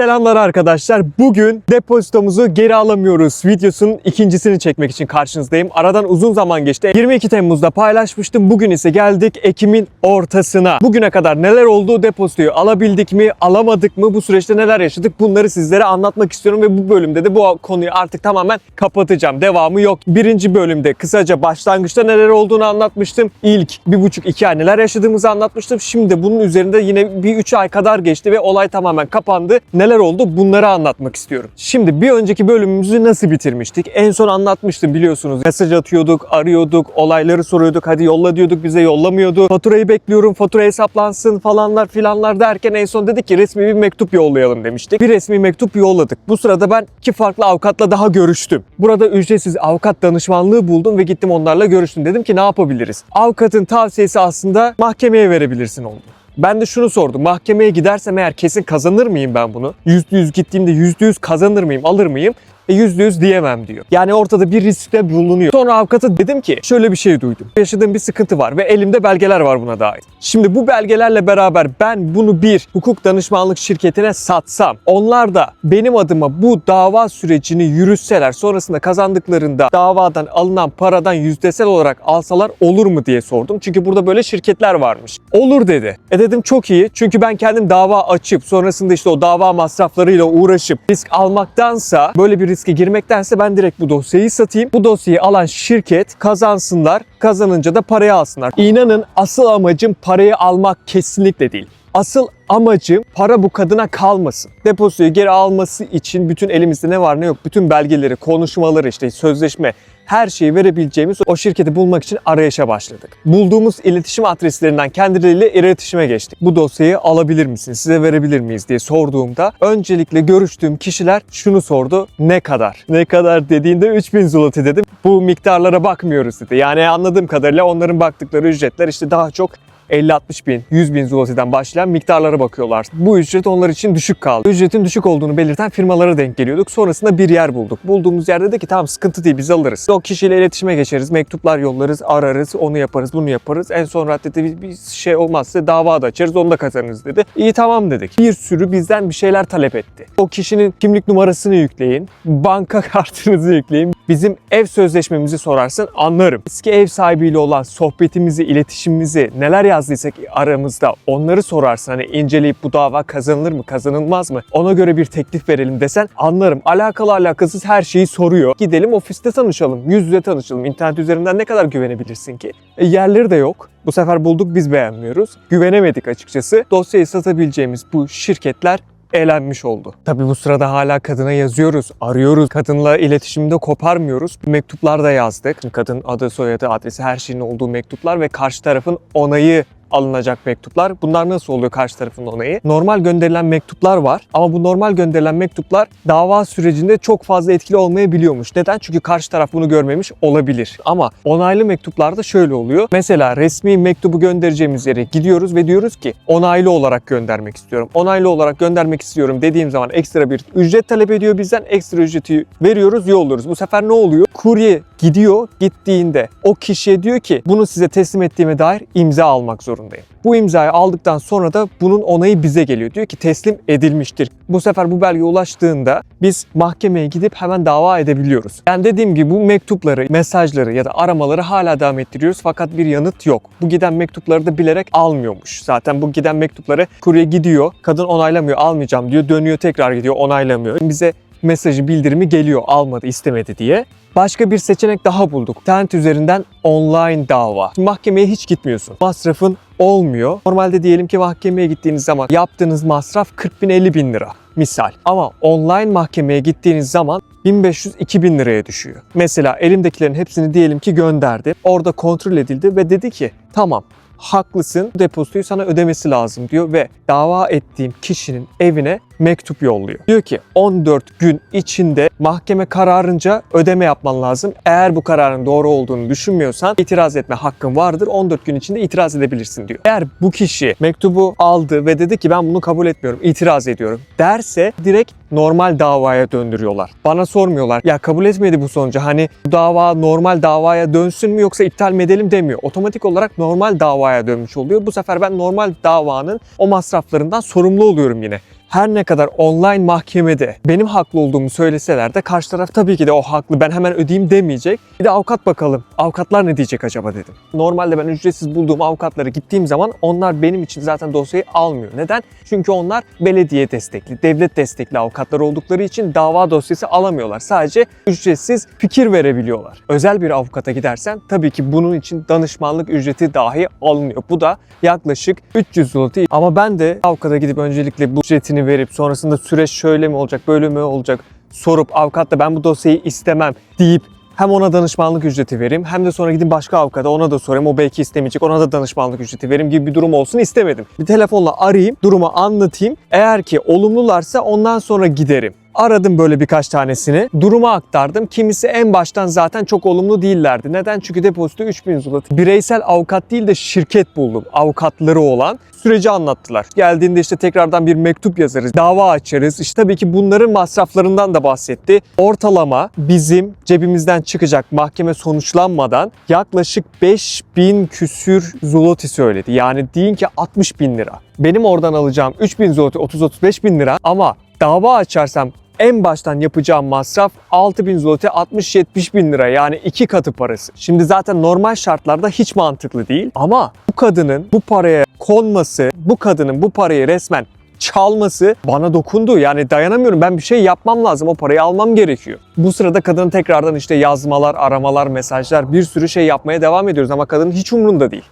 Selamlar arkadaşlar. Bugün depozitomuzu geri alamıyoruz videosunun ikincisini çekmek için karşınızdayım. Aradan uzun zaman geçti. 22 Temmuz'da paylaşmıştım. Bugün ise geldik Ekim'in ortasına. Bugüne kadar neler oldu? Depozitoyu alabildik mi? Alamadık mı? Bu süreçte neler yaşadık? Bunları sizlere anlatmak istiyorum ve bu bölümde de bu konuyu artık tamamen kapatacağım. Devamı yok. Birinci bölümde kısaca başlangıçta neler olduğunu anlatmıştım. İlk bir buçuk iki ay neler yaşadığımızı anlatmıştım. Şimdi bunun üzerinde yine bir üç ay kadar geçti ve olay tamamen kapandı. Neler oldu bunları anlatmak istiyorum. Şimdi bir önceki bölümümüzü nasıl bitirmiştik? En son anlatmıştım biliyorsunuz. Mesaj atıyorduk, arıyorduk, olayları soruyorduk. Hadi yolla diyorduk bize yollamıyordu. Faturayı bekliyorum, fatura hesaplansın falanlar filanlar derken en son dedik ki resmi bir mektup yollayalım demiştik. Bir resmi mektup yolladık. Bu sırada ben iki farklı avukatla daha görüştüm. Burada ücretsiz avukat danışmanlığı buldum ve gittim onlarla görüştüm. Dedim ki ne yapabiliriz? Avukatın tavsiyesi aslında mahkemeye verebilirsin oldu. Ben de şunu sordum. Mahkemeye gidersem eğer kesin kazanır mıyım ben bunu? Yüzde yüz gittiğimde yüzde yüz kazanır mıyım, alır mıyım? E yüzde yüz diyemem diyor. Yani ortada bir riskte bulunuyor. Sonra avukata dedim ki şöyle bir şey duydum. Yaşadığım bir sıkıntı var ve elimde belgeler var buna dair. Şimdi bu belgelerle beraber ben bunu bir hukuk danışmanlık şirketine satsam, onlar da benim adıma bu dava sürecini yürütseler, sonrasında kazandıklarında davadan alınan paradan yüzdesel olarak alsalar olur mu diye sordum. Çünkü burada böyle şirketler varmış. Olur dedi. E dedim çok iyi. Çünkü ben kendim dava açıp sonrasında işte o dava masraflarıyla uğraşıp risk almaktansa böyle bir riske girmektense ben direkt bu dosyayı satayım. Bu dosyayı alan şirket kazansınlar. Kazanınca da parayı alsınlar. İnanın asıl amacım parayı almak kesinlikle değil. Asıl amacım para bu kadına kalmasın. Depozitoyu geri alması için bütün elimizde ne var ne yok bütün belgeleri, konuşmaları işte sözleşme her şeyi verebileceğimiz o şirketi bulmak için arayışa başladık. Bulduğumuz iletişim adreslerinden kendileriyle iletişime geçtik. Bu dosyayı alabilir misiniz, size verebilir miyiz diye sorduğumda öncelikle görüştüğüm kişiler şunu sordu. Ne kadar? Ne kadar dediğinde 3000 zloty dedim. Bu miktarlara bakmıyoruz dedi. Yani anladığım kadarıyla onların baktıkları ücretler işte daha çok 50-60 bin, 100 bin zloty'den başlayan miktarlara bakıyorlar. Bu ücret onlar için düşük kaldı. Ücretin düşük olduğunu belirten firmalara denk geliyorduk. Sonrasında bir yer bulduk. Bulduğumuz yerde de ki tamam sıkıntı değil biz alırız. O kişiyle iletişime geçeriz, mektuplar yollarız, ararız, onu yaparız, bunu yaparız. En son raddede bir şey olmazsa dava da açarız, onu da kazanırız dedi. İyi tamam dedik. Bir sürü bizden bir şeyler talep etti. O kişinin kimlik numarasını yükleyin, banka kartınızı yükleyin, bizim ev sözleşmemizi sorarsın anlarım. Eski ev sahibiyle olan sohbetimizi, iletişimimizi neler yazdıysak aramızda onları sorarsın. Hani inceleyip bu dava kazanılır mı, kazanılmaz mı? Ona göre bir teklif verelim desen anlarım. Alakalı alakasız her şeyi soruyor. Gidelim ofiste tanışalım, yüz yüze tanışalım. İnternet üzerinden ne kadar güvenebilirsin ki? E, yerleri de yok. Bu sefer bulduk biz beğenmiyoruz. Güvenemedik açıkçası. Dosyayı satabileceğimiz bu şirketler elenmiş oldu. Tabii bu sırada hala kadına yazıyoruz, arıyoruz. Kadınla iletişimde koparmıyoruz. Mektuplar da yazdık. Kadın adı, soyadı, adresi her şeyin olduğu mektuplar ve karşı tarafın onayı alınacak mektuplar. Bunlar nasıl oluyor karşı tarafın onayı? Normal gönderilen mektuplar var ama bu normal gönderilen mektuplar dava sürecinde çok fazla etkili olmayabiliyormuş. Neden? Çünkü karşı taraf bunu görmemiş olabilir. Ama onaylı mektuplarda şöyle oluyor. Mesela resmi mektubu göndereceğimiz yere gidiyoruz ve diyoruz ki onaylı olarak göndermek istiyorum. Onaylı olarak göndermek istiyorum dediğim zaman ekstra bir ücret talep ediyor bizden. Ekstra ücreti veriyoruz, yolluyoruz. Bu sefer ne oluyor? Kurye gidiyor, gittiğinde o kişiye diyor ki bunu size teslim ettiğime dair imza almak zorundayım. Bu imzayı aldıktan sonra da bunun onayı bize geliyor. Diyor ki teslim edilmiştir. Bu sefer bu belge ulaştığında biz mahkemeye gidip hemen dava edebiliyoruz. Yani dediğim gibi bu mektupları, mesajları ya da aramaları hala devam ettiriyoruz fakat bir yanıt yok. Bu giden mektupları da bilerek almıyormuş. Zaten bu giden mektupları kurye gidiyor, kadın onaylamıyor, almayacağım diyor, dönüyor tekrar gidiyor, onaylamıyor. Bize mesajı bildirimi geliyor almadı istemedi diye. Başka bir seçenek daha bulduk. İnternet üzerinden online dava. Mahkemeye hiç gitmiyorsun. Masrafın olmuyor. Normalde diyelim ki mahkemeye gittiğiniz zaman yaptığınız masraf 40 bin 50 bin lira misal. Ama online mahkemeye gittiğiniz zaman 1500-2000 liraya düşüyor. Mesela elimdekilerin hepsini diyelim ki gönderdi. Orada kontrol edildi ve dedi ki tamam haklısın depozitoyu sana ödemesi lazım diyor ve dava ettiğim kişinin evine mektup yolluyor. Diyor ki 14 gün içinde mahkeme kararınca ödeme yapman lazım. Eğer bu kararın doğru olduğunu düşünmüyorsan itiraz etme hakkın vardır. 14 gün içinde itiraz edebilirsin diyor. Eğer bu kişi mektubu aldı ve dedi ki ben bunu kabul etmiyorum, itiraz ediyorum derse direkt normal davaya döndürüyorlar. Bana sormuyorlar. Ya kabul etmedi bu sonucu. Hani bu dava normal davaya dönsün mü yoksa iptal mi edelim demiyor. Otomatik olarak normal davaya dönmüş oluyor. Bu sefer ben normal davanın o masraflarından sorumlu oluyorum yine. Her ne kadar online mahkemede benim haklı olduğumu söyleseler de karşı taraf tabii ki de o haklı ben hemen ödeyeyim demeyecek. Bir de avukat bakalım. Avukatlar ne diyecek acaba dedim. Normalde ben ücretsiz bulduğum avukatlara gittiğim zaman onlar benim için zaten dosyayı almıyor. Neden? Çünkü onlar belediye destekli, devlet destekli avukatlar oldukları için dava dosyası alamıyorlar. Sadece ücretsiz fikir verebiliyorlar. Özel bir avukata gidersen tabii ki bunun için danışmanlık ücreti dahi alınıyor. Bu da yaklaşık 300 zloty. Ama ben de avukata gidip öncelikle bu ücretini verip sonrasında süreç şöyle mi olacak, böyle mi olacak sorup avukat da ben bu dosyayı istemem deyip hem ona danışmanlık ücreti vereyim hem de sonra gidip başka avukata ona da sorayım. O belki istemeyecek ona da danışmanlık ücreti vereyim gibi bir durum olsun istemedim. Bir telefonla arayayım, durumu anlatayım. Eğer ki olumlularsa ondan sonra giderim. Aradım böyle birkaç tanesini. Durumu aktardım. Kimisi en baştan zaten çok olumlu değillerdi. Neden? Çünkü depozito 3000 zloty. Bireysel avukat değil de şirket buldum. Avukatları olan süreci anlattılar. Geldiğinde işte tekrardan bir mektup yazarız, dava açarız. İşte tabii ki bunların masraflarından da bahsetti. Ortalama bizim cebimizden çıkacak mahkeme sonuçlanmadan yaklaşık 5000 küsür zloty söyledi. Yani deyin ki 60 bin lira. Benim oradan alacağım 3000 zloty 30-35 bin lira ama dava açarsam en baştan yapacağım masraf 6000 zloty 60-70 bin lira yani iki katı parası. Şimdi zaten normal şartlarda hiç mantıklı değil ama bu kadının bu paraya konması, bu kadının bu parayı resmen çalması bana dokundu. Yani dayanamıyorum. Ben bir şey yapmam lazım. O parayı almam gerekiyor. Bu sırada kadın tekrardan işte yazmalar, aramalar, mesajlar bir sürü şey yapmaya devam ediyoruz ama kadın hiç umrunda değil.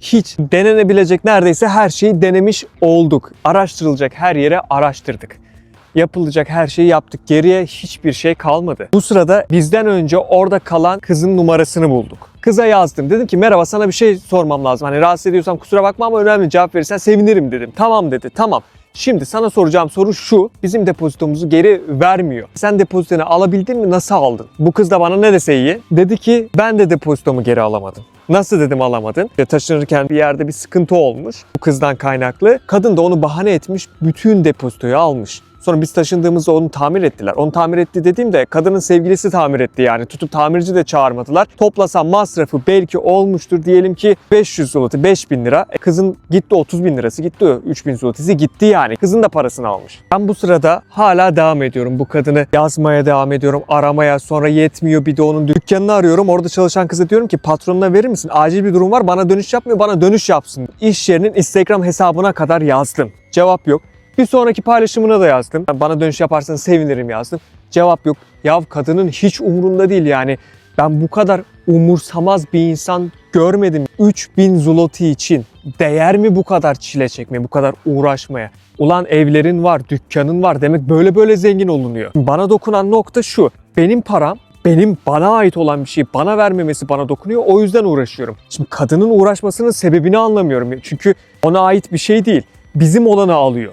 Hiç denenebilecek neredeyse her şeyi denemiş olduk. Araştırılacak her yere araştırdık yapılacak her şeyi yaptık. Geriye hiçbir şey kalmadı. Bu sırada bizden önce orada kalan kızın numarasını bulduk. Kıza yazdım. Dedim ki merhaba sana bir şey sormam lazım. Hani rahatsız ediyorsam kusura bakma ama önemli cevap verirsen sevinirim dedim. Tamam dedi. Tamam. Şimdi sana soracağım soru şu. Bizim depozitomuzu geri vermiyor. Sen depozitonu alabildin mi? Nasıl aldın? Bu kız da bana ne dese iyi? Dedi ki ben de depozitomu geri alamadım. Nasıl dedim alamadın? Ve taşınırken bir yerde bir sıkıntı olmuş. Bu kızdan kaynaklı. Kadın da onu bahane etmiş. Bütün depozitoyu almış. Sonra biz taşındığımızda onu tamir ettiler. Onu tamir etti dediğimde kadının sevgilisi tamir etti yani. Tutup tamirci de çağırmadılar. Toplasam masrafı belki olmuştur diyelim ki 500 zloty, 5000 lira. E kızın gitti 30 bin lirası gitti. 3000 zlotysi gitti yani. Kızın da parasını almış. Ben bu sırada hala devam ediyorum. Bu kadını yazmaya devam ediyorum. Aramaya sonra yetmiyor bir de onun dükkanını arıyorum. Orada çalışan kıza diyorum ki patronuna verir misin? Acil bir durum var. Bana dönüş yapmıyor. Bana dönüş yapsın. İş yerinin Instagram hesabına kadar yazdım. Cevap yok. Bir sonraki paylaşımına da yazdım. Bana dönüş yaparsanız sevinirim yazdım. Cevap yok. Ya kadının hiç umurunda değil yani. Ben bu kadar umursamaz bir insan görmedim. 3000 zloty için değer mi bu kadar çile çekmeye, bu kadar uğraşmaya? Ulan evlerin var, dükkanın var demek böyle böyle zengin olunuyor. Bana dokunan nokta şu. Benim param benim bana ait olan bir şeyi bana vermemesi bana dokunuyor. O yüzden uğraşıyorum. Şimdi kadının uğraşmasının sebebini anlamıyorum. Çünkü ona ait bir şey değil. Bizim olanı alıyor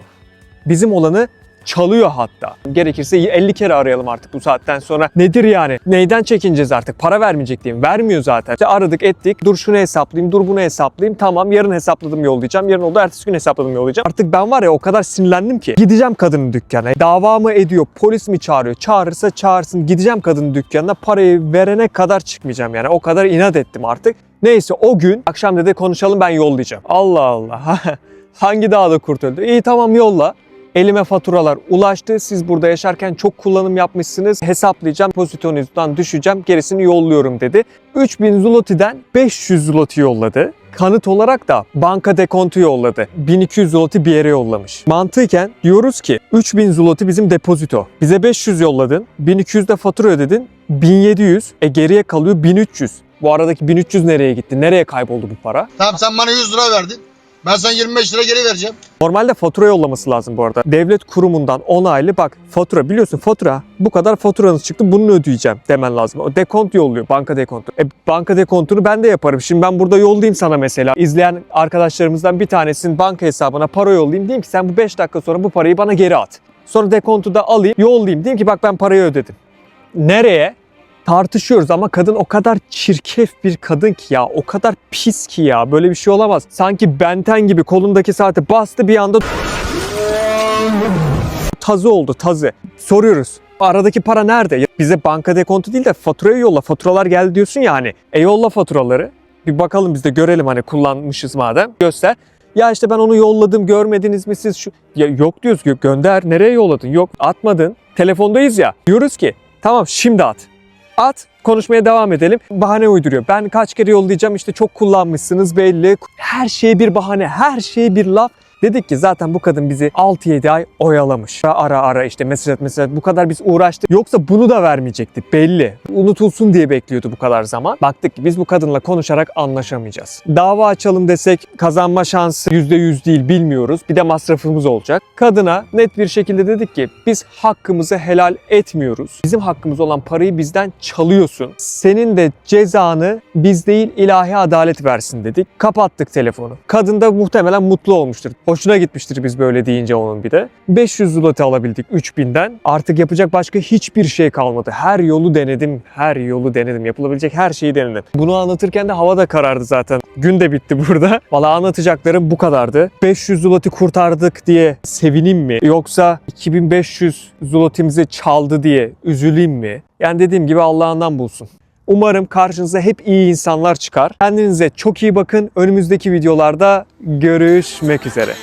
bizim olanı çalıyor hatta. Gerekirse 50 kere arayalım artık bu saatten sonra. Nedir yani? Neyden çekineceğiz artık? Para vermeyecek diyeyim. Vermiyor zaten. İşte aradık ettik. Dur şunu hesaplayayım, dur bunu hesaplayayım. Tamam yarın hesapladım yollayacağım. Yarın oldu ertesi gün hesapladım yollayacağım. Artık ben var ya o kadar sinirlendim ki. Gideceğim kadının dükkanına. Dava mı ediyor? Polis mi çağırıyor? Çağırırsa çağırsın. Gideceğim kadının dükkanına. Parayı verene kadar çıkmayacağım yani. O kadar inat ettim artık. Neyse o gün akşam dedi konuşalım ben yollayacağım. Allah Allah. Hangi dağda kurt öldü? İyi tamam yolla. Elime faturalar ulaştı. Siz burada yaşarken çok kullanım yapmışsınız. Hesaplayacağım, pozisyonunuzdan düşeceğim, gerisini yolluyorum dedi. 3000 zloty'den 500 zloty yolladı. Kanıt olarak da banka dekontu yolladı. 1200 zloty bir yere yollamış. Mantıken diyoruz ki 3000 zloty bizim depozito. Bize 500 yolladın, 1200 de fatura ödedin, 1700. E geriye kalıyor 1300. Bu aradaki 1300 nereye gitti? Nereye kayboldu bu para? Tamam sen bana 100 lira verdin. Ben sana 25 lira geri vereceğim. Normalde fatura yollaması lazım bu arada. Devlet kurumundan onaylı bak fatura biliyorsun fatura bu kadar faturanız çıktı bunu ödeyeceğim demen lazım. O dekont yolluyor banka dekontu. E banka dekontunu ben de yaparım. Şimdi ben burada yollayayım sana mesela. İzleyen arkadaşlarımızdan bir tanesinin banka hesabına para yollayayım. Diyeyim ki sen bu 5 dakika sonra bu parayı bana geri at. Sonra dekontu da alayım yollayayım. Diyeyim ki bak ben parayı ödedim. Nereye? Tartışıyoruz ama kadın o kadar çirkef bir kadın ki ya o kadar pis ki ya böyle bir şey olamaz. Sanki benten gibi kolundaki saati bastı bir anda tazı oldu tazı. Soruyoruz aradaki para nerede? Bize banka dekontu değil de faturayı yolla. Faturalar geldi diyorsun ya hani. E yolla faturaları. Bir bakalım biz de görelim hani kullanmışız madem. Göster. Ya işte ben onu yolladım görmediniz mi siz şu... Ya yok diyoruz ki gönder nereye yolladın? Yok atmadın. Telefondayız ya. Diyoruz ki tamam şimdi at. At konuşmaya devam edelim. Bahane uyduruyor. Ben kaç kere yollayacağım işte çok kullanmışsınız belli. Her şeye bir bahane, her şeye bir laf. Dedik ki zaten bu kadın bizi 6-7 ay oyalamış. Ara ara işte mesaj et mesaj et. Bu kadar biz uğraştık. Yoksa bunu da vermeyecekti belli. Unutulsun diye bekliyordu bu kadar zaman. Baktık ki biz bu kadınla konuşarak anlaşamayacağız. Dava açalım desek kazanma şansı %100 değil bilmiyoruz. Bir de masrafımız olacak. Kadına net bir şekilde dedik ki biz hakkımızı helal etmiyoruz. Bizim hakkımız olan parayı bizden çalıyorsun. Senin de cezanı biz değil ilahi adalet versin dedik. Kapattık telefonu. Kadın da muhtemelen mutlu olmuştur. Hoşuna gitmiştir biz böyle deyince onun bir de. 500 zloty alabildik 3000'den. Artık yapacak başka hiçbir şey kalmadı. Her yolu denedim, her yolu denedim. Yapılabilecek her şeyi denedim. Bunu anlatırken de hava da karardı zaten. Gün de bitti burada. Valla anlatacaklarım bu kadardı. 500 zloty kurtardık diye sevineyim mi? Yoksa 2500 zlotimizi çaldı diye üzüleyim mi? Yani dediğim gibi Allah'ından bulsun. Umarım karşınıza hep iyi insanlar çıkar. Kendinize çok iyi bakın. Önümüzdeki videolarda görüşmek üzere.